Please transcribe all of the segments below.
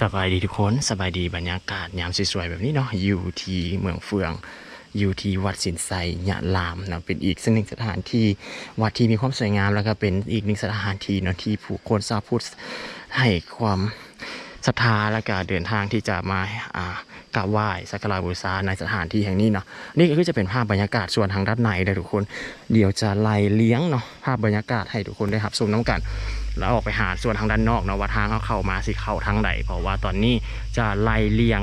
สบายดีทุกคนสบายดีบรรยากาศยามสวยๆแบบนี้เนาะอยู่ที่เมืองเฟือง อยู่ที่วัดสินไซยะลามนะเป็นอีกสักหนึ่งสถานที่วัดที่มีความสวยงามแล้วก็เป็นอีกหนึ่งสถานที่เนาะที่ผู้คนชอบพูดให้ความ ศรัทธาและก็เดินทางที่จะมาอ่ากราบไหว้สักการะบูชาในสถานที่แห่งนี้เนาะนี่ก็จะเป็นภาพบรรยากาศส่วนทางด้านในเลยทุกคน เดี๋ยวจะไล่เลี้ยงเนาะภาพบรรยากาศให้ทุกคนได้รับชมน้ำกัน แล้วออกไปหาส่วนทางด้านนอกเนาะว่าทางเขาเข้ามาสิเข้าทางใดเพราะว่าตอนนี้จะไล่เลี้ยง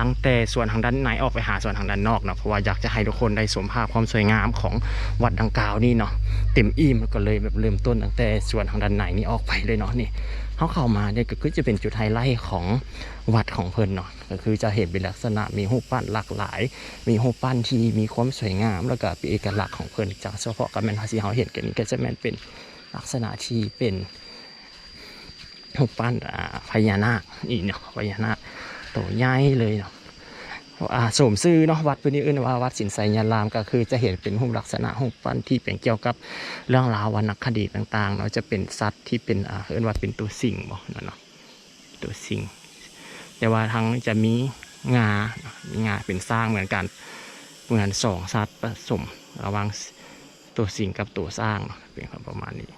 ตั้งแต่ส่วนทางด้านในออกไปหาส่วนทางด้านนอกเนาะเพราะว่าอยากจะให้ทุกคนได้สมภาพความสวยงามของวัดดังกล่าวนี่เนาะเต็มอิ่มก็เลยแบบเริ่มต้นตั้งแต่ส่วนทางด้านในนี่ออกไปเลยเนาะนี่ เขาเข้ามาเนี่ยก็คือจะเป็นจุดไฮไลท์ของวัดของเพิ่นเนาะก็คือจะเห็นเป็นลักษณะมีหูปปั้นหลากหลาย มีหูปปั้นที่มีความสวยงาม แล้วก็เป็นเอกลักษณ์ของเพิ่นจากเฉพาะกับแมนฮาซีเขาเห็นกันนี่ก็จะแมนเป็นลักษณะที่เป็นหูปปั้นอ่าพญานาคนี่เนาะพญานาคตัวใหญ่เลยเนาะ อ่าสมซื่อเนาะวัดพื้นที่อื่นว่าวัดสินไสยารามก็คือจะเห็นเป็นรูปลักษณะรูปปั้นที่เป็นเกี่ยวกับเรื่องราววรรณคดีต่างๆเนาะจะเป็นสัตว์ที่เป็นอ่าเรียกว่าเป็นตัวสิงบ่เนาะเนาะตัวสิงแต่ว่าทั้งจะมีงาเนาะมีงาเป็นสร้างเหมือนกันเหมือนสองสัตว์ผสมระหว่างตัวสิงกับตัวสร้างเนาะเป็นประมาณนี้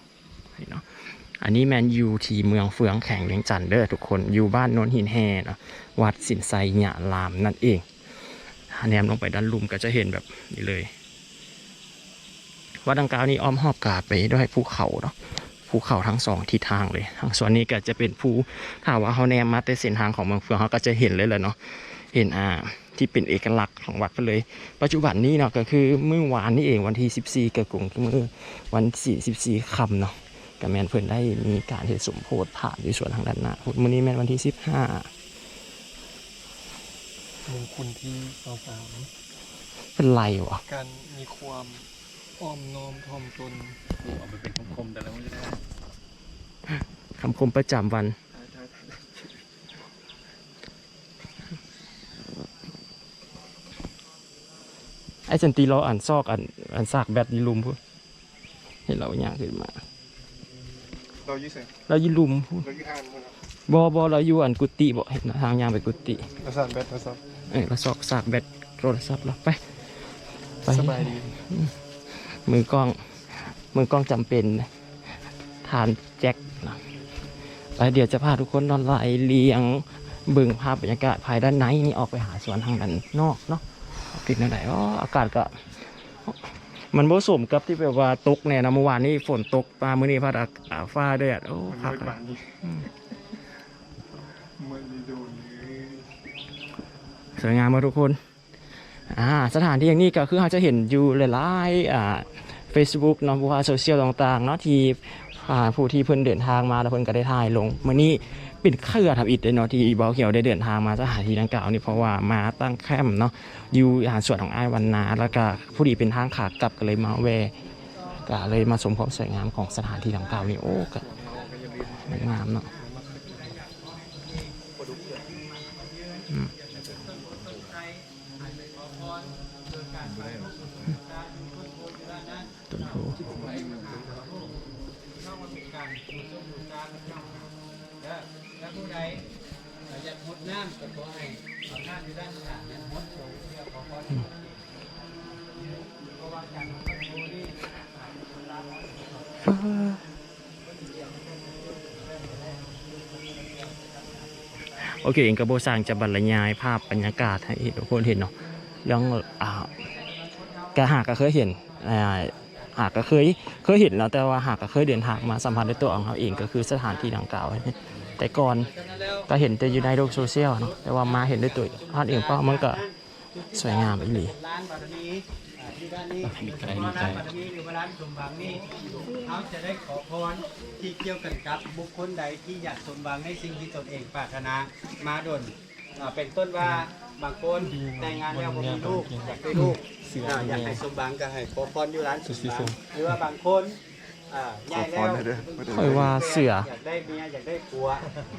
เนาะ อันนี้แมนยูทีเมืองเฟืองแข่งเวียงจันเด้อทุกคนอยู่บ้านโนนหินแห่นะวัดสินไซหยาลามนั่นเองแนมลงไปด้านลุมก็จะเห็นแบบนี้เลย วัดดังกล่าวนี้อ้อมหอบกาไปด้วยภูเขาเนาะภูเขาทั้งสองทิศทางเลยทางส่วนนี้ก็จะเป็นภูถ้าว่าเขาแนมมาแต่เส้นทางของเมืองเฟืองเขาก็จะเห็นเลยแหละเนาะเห็นอ่าที่เป็นเอกลักษณ์ของวัดไปเลย ปัจจุบันนี้เนาะก็คือเมื่อวานนี้เองวันที่ 14กระกุงเมื่อวันที่14ค่ำเนาะ กับแมนเพิ่นได้มีการเห็นสมโพธิผ่านอยู่ส่วนทางด้านหน้าพุธมื้อนี้แมนวันที่สิบห้ามงคลที่สองสามเป็นไรวะการมีความอ้อมน้อมถ่อมตนเอาไปเป็นคมๆแต่ละมันจะได้คำคมประจำวันไอ้จันตีเราอ่านซอกอ่านอ่านซากแบตยีลุมพูดเห็นเราอย่างขึ้นมา เรายี่สิบเรายีลุมพูดเรายี่ห้าคนครับบอบอเราอยู่อ่านกุฏิบ่เห็นทางยางไปกุฏิเราสานแบตเราสานเอ้ยเราซอกซากแบตโทรศัพท์เราไปไปสบายดี มือกล้องมือกล้องจำเป็นนะทานแจ็คนะไปเดี๋ยวจะพาทุกคนนอนไล่เลียงเบิ่งภาพบรรยากาศภายด้านในนี่ออกไปหาสวนทางด้านนอกเนาะติดนั่นไหนอ๋ออากาศก็ มันผสมกับที่แบบว่าตกเนี่ยนะเมื่อวานนี้ฝนตกมามื้อนี้พัดอากาศฟ้าแดดโอ้มันครับไม่บานดีมันดีโดนเลยสวยงามมากทุกคนอ่าสถานที่อย่างนี้ก็คือเราจะเห็นอยู่หลายๆอ่า Facebook เนาะผู้ว่าโซเชียลต่างๆเนาะที่อ่าผู้ที่เพิ่นเดินทางมาแล้วเพิ่นก็ได้ถ่ายลงมื้อนี้ เป็นเครือทำอิฐเลยเนาะที่เบาเขียวได้เดินทางมาสถานที่ดังกล่าวนี่เพราะว่ามาตั้งแคมป์เนาะอยู่อาหาส่วนของไอ้วันนา แล้วก็ผู้ดีเป็นทางขากลับก็เลยมาแวก็เลยมาสมความสวยงามของสถานที่ดังกล่าวนี่โอ้ก็งามเนาะอืมต้นโพ แล้วผู้ใดอยากหด น้ำก็ขอให้เอาน้ำอยู่ด้านข้างนั้นหดลงเพื่อขอพรเพราะว่าการหดโพนี่โอเคเองกระโบสร้างจะบรรยายภาพบรรยากาศให้ทุกคนเห็นเนาะเรื่องอ่ากหากก็เคยเห็นอ่าหากก็เคยเคยเห็นแล้วแต่ว่าหากก็เคยเดินทางมาสัมผัสด้วยตัวของเขาเองก็คือสถานที่ดังกล่าวนี่ แต่ก่อนก็เห็นแต่อยู่ในโลกโซเชียลเนาะแต่ว่ามาเห็นด้วยตัวท่านเองก็มันก็สวยงามอีหลีร้านบารมีอ่าที่ด้านนี้ร้านบารมีหรือว่าร้านสมบังนี่เขาจะได้ขอพรที่เกี่ยวกันกับบุคคลใดที่อยากสมหวังในสิ่งที่ตนเองปรารถนามาดนเป็นต้นว่าบางคนแต่งงานแล้วบ่มีลูกอยากได้ลูกอ่าอยากให้สมบังก็ให้ขอพรอยู่ร้านสมบังหรือว่าบางคน อ่าย้ายแล้วค่อยว่าเสือ อยากได้เมียอยากได้ผัว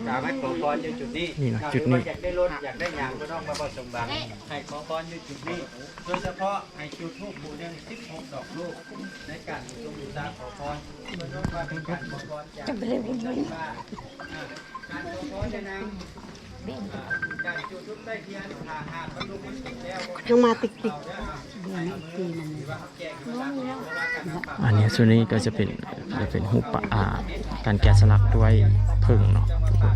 สามารถขอพรอยู่จุดนี้นี่นะอ่าจุดนี้หรือว่าอยากได้รถอยากได้ยางก็ต้องมาบอกสมบังให้ขอพรอยู่จุดนี้โดยเฉพาะให้จุดทูปบูชา16ดอกลูกในการทรงบูชาขอพรเพื่อว่าเป็นการขอพรจากเจ้าว่าอ่าการขอพรจะนำ การจุดทุบใต้เทียนหาหาพัดลมมันติดแล้วลงมาติกติกอันเนี้ยส่วนนี้ก็จะเป็นจะเป็นหูปะอ่าการแกะสลักด้วยเพิ่งเนาะทุกคน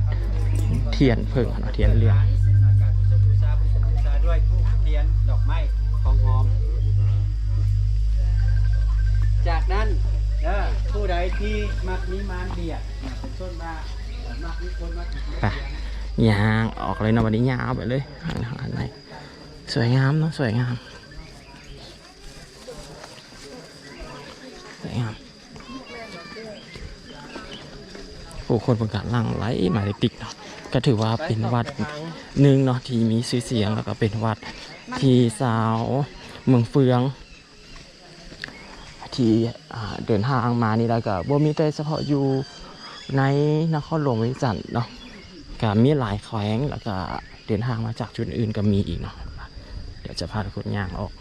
เทียนเพิ่งเนาะเทียนเรียงการบูชาบูชาด้วยธูปเทียนดอกไม้ของหอม จากนั้นเด้อผู้ใดที่มักมีมารเบียดเนี่ยเป็นต้นมามักมีคนมักมีคนไป ยางออกเลยนะวันนี้ยาวไปเลยอันไหนสวยงามเนาะสวยงามสวยงามผู้คนประกาศลังไหลมาติกเนาะก็ถือว่าเป็นวัดหนึ่งเนาะที่มีชื่อเสียงแล้วก็เป็นวัดที่สาวเมืองเฟือง ที่เดินทางมานี่แล้วก็บ่มีแต่เฉพาะอยู่ในนครหลวงวียงจันทน์เนาะ ก็มีหลายแขวงแล้วก็เดินทางมาจากจุดอื่นก็มีอีกเนาะเดี๋ยวจะพาทุกคนย่างออก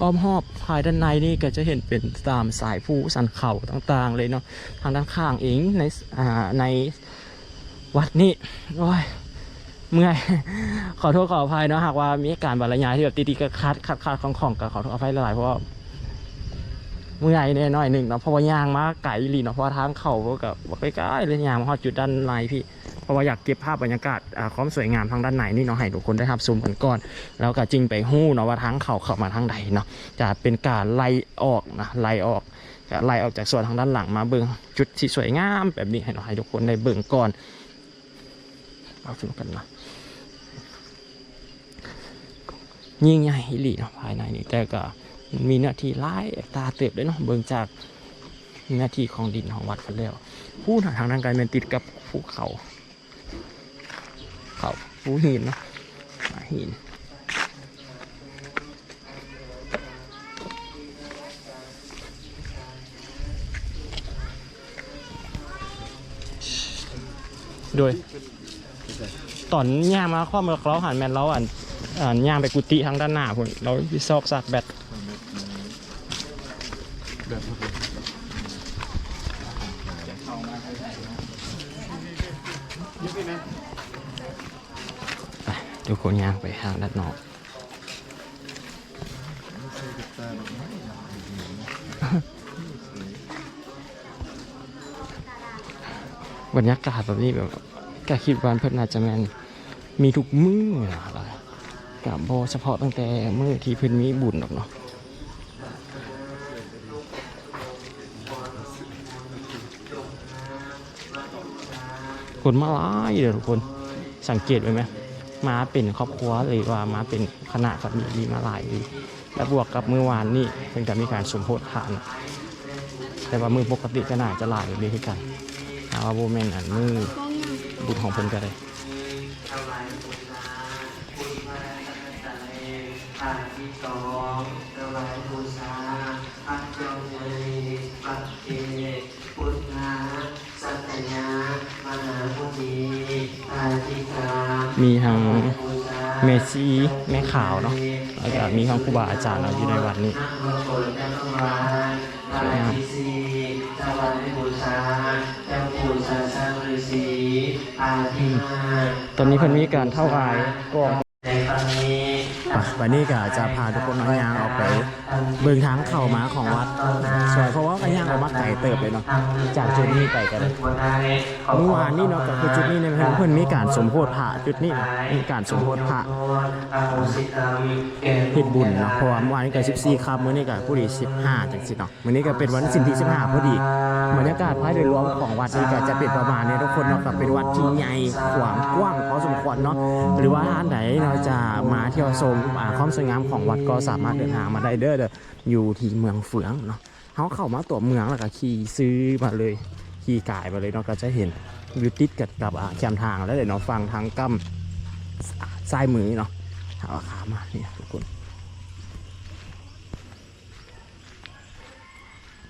อ้อมหอบภายด้านในนี่ก็จะเห็นเป็นตามสายภูสันเขาต่าง ๆ เลยเนาะทางด้านข้างเองในอ่าในวัดนี่โอ้ยเมื่อยขอโทษขออภัยเนาะหากว่ามีการบรรยายที่แบบติดๆก็คัดคัดคัดของของก็ขอโทษอภัยหลายๆเพราะว่า เมื่อยแน่น่อยหนึ่งเนาะเพราะว่ายางมาไก่ลีเนาะเพราะทางเขากับใกล้ๆเลยยางมาฮอดจุดด้านในพี่เพราะว่าอยากเก็บภาพบรรยากาศอ่าความสวยงามทางด้านในนี่เนาะให้ทุกคนได้รับชมกันก่อน แล้วก็จริงไปหู้เนาะว่าทางเขาเข้ามาทางใดเนาะจะเป็นการไล่ออกนะไล่ออกไล่ออกจากส่วนทางด้านหลังมาเบิ่งจุดที่สวยงามแบบนี้ให้เนาะให้ทุกคนได้เบิ่งก่อนเอาชมกันนะยิ่งใหญ่อีหลีเนาะภายในนี่แต่ก็ มีเนื้อที่หลายตาเติบด้วยเนาะเบิ่งจากเนื้อที่ของดินของวัดกันแล้วผู้ทางด้านการเป็นติดกับภูเขาเขาภูหินเนาะหาหินโดยตอนย่างมาข้อมือเราหันแมนเราอ่านอ่านย่างไปกุฏิทางด้านหน้าพุ่นเราวิซอกซากแบต ไปทุกคนย่างไปทางด้านนอกบรรยากาศแบบนี้แบบกคิดว่าเพิ่นน่าจะแมนมีทุกมื้ออะไรกับโบเฉพาะตั้งแต่มื้อที่เพิ่นมีบุญหรอกเนาะ คนมาหลายเลยทุกคนสังเกตไว้ไหมมาเป็นครอบครัวหรือว่ามาเป็นคณะกับมีมีมาหลายดีและบวกกับเมื่อวานนี่เพิ่งจะมีการสมโพธิทาน แต่ว่ามือปกติก็น่าจะหลายเลยคือกันถาว่าโบแมนอันมือบุญของเพิ่นก็ได้อาทิสองถวายบูชาปัจจงมีปัจเจพุทธาสัตยามหาพุทธีอาทิกา มีทางเมซีแม่ขาวเนาะแล้วก็มีทางครูบาอาจารย์เราอยู่ในวัดนี้นักมงคลจักรวาลอาทิสีถวายบูชาเจ้าปู่ชาสังาษีอาทิห้าตอนนี้เพิ่นมีการเท่าไหร่กองในครั้งนี้ ป่ะวันนี้ก็จะพาทุกคนน้อยยางออกไป เบิ่งทางเข้ามาของวัดสวยเพราะว่าก็ย่างออกมาไกลเติบเลยเนาะจากจุดนี้ไปกันเมื่อวานนี่เนาะก็คือจุดนี้เนี่ยเพิ่นเพิ่นมีการสมโพธิพระจุดนี้มีการสมโพธิพระเฮ็ดบุญเนาะเพราะว่าเมื่อวานนี้ก็14ครับมื้อนี้ก็ผู้ดี15จังซี่เนาะมื้อนี้ก็เป็นวันสิ้นที่15พอดีบรรยากาศภายโดยรวมของวัดนี้ก็จะเป็นประมาณนี้ทุกคนเนาะก็เป็นวัดที่ใหญ่ขวางกว้างพอสมควรเนาะหรือว่าท่านไหนเราจะมาเที่ยวชมความสวยงามของวัดก็สามารถเดินทางมาได้เด้อเด้ออยู่ที่เมืองเฟืองเนาะเฮาเข้ามาตัวเมืองแล้วก็ขี่ซื้อมาเลยขี่กายมาเลยเนาะก็จะเห็นอยู่ติดกับกับแคมทางแล้วเดี๋ยวเนาะฟังทางกั้มซ้ายมือเนาะเอาขามาเนี่ยทุกคน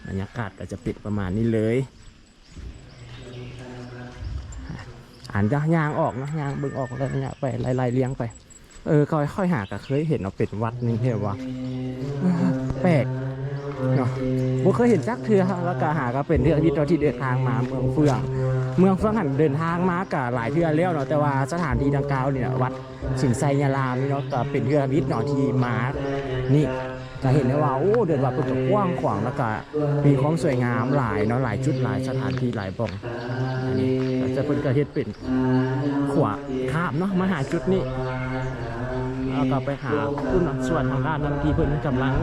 บรรยากาศก็จะปิดประมาณนี้เลยอ่านยางออกนะยางเบิ่งออกแล้วเนี่ยไปไล่ๆเลี้ยงไป เออค่อยค่อยหาก็เคยเห็นเอาเป็นวัดนี่เห็นว่าแปลกเนาะผมเคยเห็นจักเทือแล้วก็หาก็เป็นเรื่องที่เราที่เดินทางมาเมืองเฟือง เมืองเฟืองหันเดินทางมากับหลายเทื่อแล้วเนาะแต่ว่าสถานที่ดังกล่าวเนี่ยวัดสินไซยารามเนาะก็เป็นเทื่อวิทย์เนาะที่มานี่จะเห็นได้ว่าโอ้เดินว่าเป็นก็กว้างขวางแล้วก็มีความสวยงามหลายเนาะหลายจุดหลายสถานที่หลายบ่องอันนี้จะเป็นกระเฮ็ดเป็นขวาข้ามเนาะมาหาจุดนี้ แล้วก็ไปหาคุณส่วนทางด้านนั้นที่เพิ่นกำลัง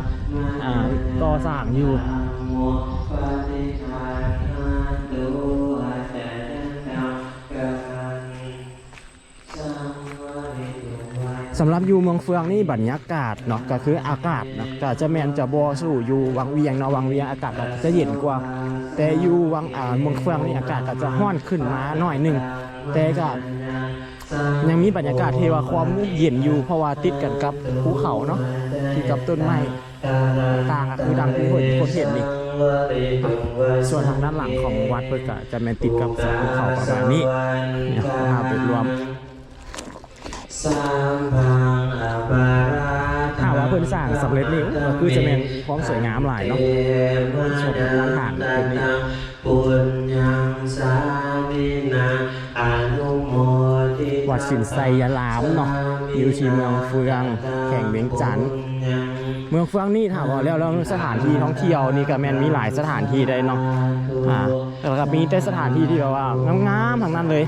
อ่าก่อสร้างอยู่สำหรับอยู่เมืองเฟืองนี่บรรยากาศเนาะก็คืออากาศเนาะก็จะแมนจะบอสู้อยู่วังเวียงเนาะวังเวียงอากาศก็จะเย็นกว่า แต่อยู่วังอ่าเมืองเฟืองนี่อากาศก็จะร้อนขึ้นมาหน่อยหนึ่งแต่ก็ ยังมีบรรยากาศที่ว่าความเย็นอยู่เพราะว่าติดกันกับภูเขาเนาะที่กับต้นไม้ต่างก็คือดังที่คนคนเห็นนี่ส่วนทางด้านหลังของวัดเพิ่นก็จะแมนติดกับภูเขาประมาณนี้เนี่ยภาพรวมสัมพังอปาว่าเพิ่นสร้างสำเร็จแล้วก็คือจะเป็นความสวยงามหลายเนาะชมร้านอาหารตรงนี้ ดสินไซยาลามเนาะอยู่ที่เมืองเฟืองแข่งเวียงจันทน์เมืองเฟืองนี่ถามว่าแล้วแล้วสถานที่ท่องเที่ยวนี่ก็แม่นมีหลายสถานที่ได้เนาะอ่าแล้วก็มีแต่สถานที่ที่แบบว่างามๆทั้งนั้นเลย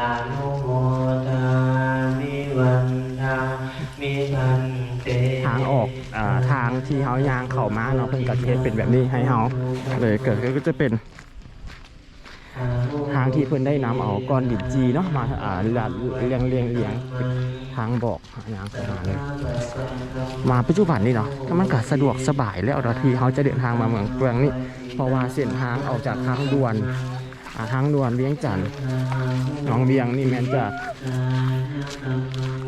อนุโมทามิวันทามิทันเตทางออกอ่าทางที่เฮายางเข้ามาเนาะเพิ่นก็เฮ็ดเป็นแบบนี้ให้เฮาเลยเกิดก็จะเป็นางที่เพิ่อนได้นำเอาก้อนดินจีเนาะมาอ่าเรียงเรียงเรียงทางบอกยางเข้ามาเลยมาปัจจุบันนี่เนาะก็มันก็สะดวกสบายแล้วเนาที่เขาจะเดินทางมาเมืองเฟืองนี่เพราะว่าเส้นทางออกจากทางด่วนทางด่วนเวียงจันทน์หนองเวียงนี่แม่นจะ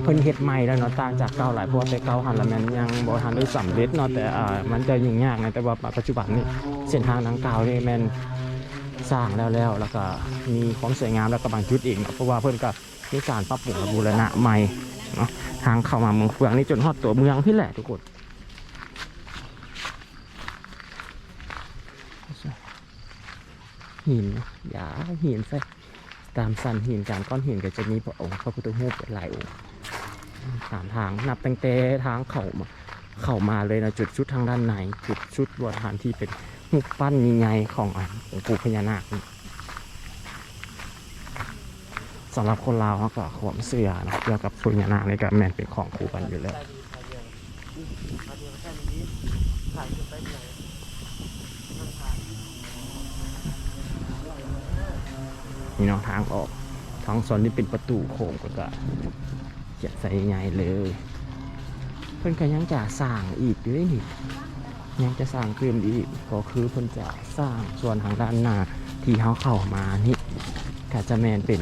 เพิ่นเฮ็ดใหม่แล้วเนาะต่างจากเก่าหลายเพราะว่าแต่เก่าหันละแม่นยังบ่ทันได้สำเร็จเนาะแต่อ่ามันจะยุ่งยากนะแต่ว่าปัจจุบันนี่เส้นทางดังเก่านี่แม่น สร้างแล้วแล้วแล้วก็มีความสวยงามแล้วก็บางจุดอีกเนาะเพราะว่าเพิ่อนก็มีการปรับปรุงบูรณะใหม่เนาะทางเข้ามาเมืองเฟืองนี่จนฮอดตัวเมืองพี่แหละทุกคนหินเนอะอย่าหินใส่ตามสันหินตามก้อนหินก็จะมีพระองค์พระพุทธรูปหลายองค์ตามทางนับตั้งแต่ทางเข้ามาเข้ามาเลยนะจุดชุดทางด้านในจุดชุดบวฐานที่เป็น รูปปั้นใหญ่ๆของอันของปู่พญานาคสำหรับคนลาวเขาก็ความเสื่อนะเกี่ยวกับพญานาคในี่ก็แมนเป็นของคู่กันอยู่แล้วนี่เนาะทางออกทางโซนนี่เป็นประตูโค้งก็ก็จะใส่ใหญ่เลย เพิ่นก็ยังจะสร้างอีกอยู่เลยนี่ ยังจะสร้างเพิ่มอีกก็คือเพิ่นจะสร้างส่วนทางด้านหน้าที่เขาเข้ามานี่กาจะแมนเป็น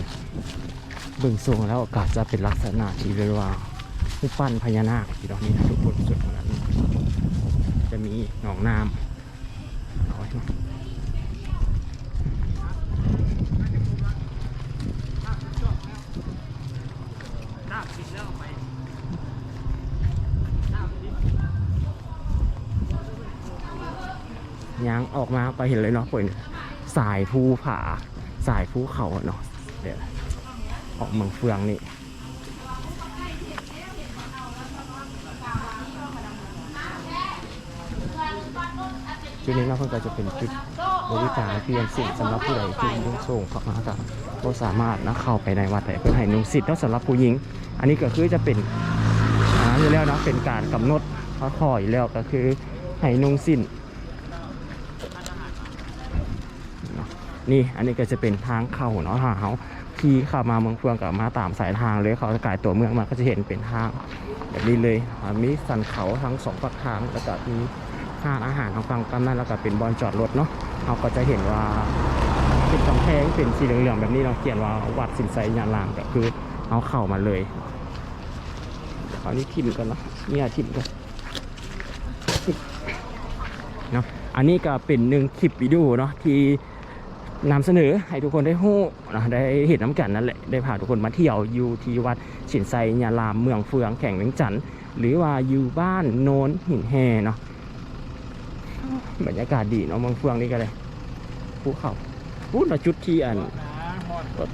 เบื้องสูงแล้วกาจะเป็นลักษณะที่เรียกว่ารูปปั้นพญานาคที่ตรานี่นะทุกคนสุดนตรงนั้นจะมีหนองน้ำเอาไว้เนาะ ยางออกมาไปเห็นเลยเนาะเป็นสายภูผา สายภูเขาเนาะเดี๋ยวออกเมืองเฟืองนี่จุดนี้เนาะเพิ่นก็จะเป็นจุดบริการเพียงสิ่งสำหรับผู้ใดที่มุ่งส่งเข้ามากับก็สามารถนะเข้าไปในวัดได้เพื่อให้นุ่งสิทธิ์เนาะสำหรับผู้หญิง อันนี้ก็คือจะเป็นอ่าอยู่แล้วนะเป็นการกำหนดข้อข้ออยู่แล้วก็คือให้นุ่งสิ้น นี่อันนี้ก็จะเป็นทางเข้าเนาะถ้าเขาขี่ข้ามาเมืองเฟืองกับมาตามสายทางเลยเขาจะกลายตัวเมืองมาก็จะเห็นเป็นทางแบบนี้เลยมีสันเขาทั้งสองฝั่งทางแล้วก็มีห้างอาหารทางฝั่งกันนั่นแล้วก็เป็นบอลจอดรถเนาะเราก็จะเห็นว่าเป็นกำแพงเป็นสีเหลืองๆแบบนี้เราเขียนว่าวัดสินไซยานลามก็คือเอาเข้ามาเลยเดี๋ยวเอานี่ทิมกันเนาะเนี่ยทิมกันเนาะอันนี้ก็เป็นหนึ่งคลิปวิดีโอเนาะที่ นำเสนอให้ทุกคนได้ฮู้นะได้เห็นน้ำกันนั่นแหละ ได้พาทุกคนมาเที่ยวอยู่ที่วัดฉินไซยารามเมืองเฟืองแข่งเวียงจันทน์หรือว่าอยู่บ้านโนนหินแฮเนาะบรรยากาศดีเนาะเมืองเฟืองนี่ก็เลยภูเขาพูดมาจุดที่อัน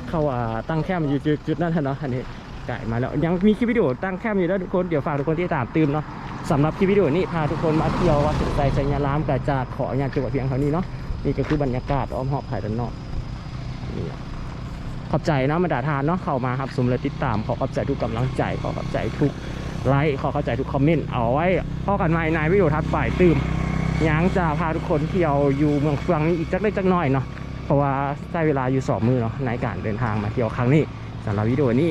เขาว่าตั้งแคมอยู่จุดนั้นเนาะอันนี้ไก่มาแล้วยังมีคลิปวิดีโอตั้งแคมอยู่แล้วทุกคนเดี๋ยวฝากทุกคนที่ตามตื่มเนาะสำหรับคลิปวิดีโอนี้พาทุกคนมาเที่ยววัดสุนใจชัยยารามกับจากขออนุญาตจังหวัดเพียงเท่านี้เนาะ นี่ก็คือบรรยากาศอ้อมหอบภายด้านนอกนี่ขอบใจนะมาดาทานเนาะเข้ามาครับสมและติดตามขอขอบใจทุกกำลังใจขอขอบใจทุกไลค์ขอเข้าใจทุกคอมเมนต์เอาไว้พ่อกันใหม่ในวิดีโอทัดไปตื่มยังจะพาทุกคนเที่ยวอยู่เมืองเฟืองนี้อีกจักเล็กจักน้อยเนาะเพราะว่าใช้เวลาอยู่สองมือเนาะในการเดินทางมาเที่ยวครั้งนี้สำหรับวิดีโอนี้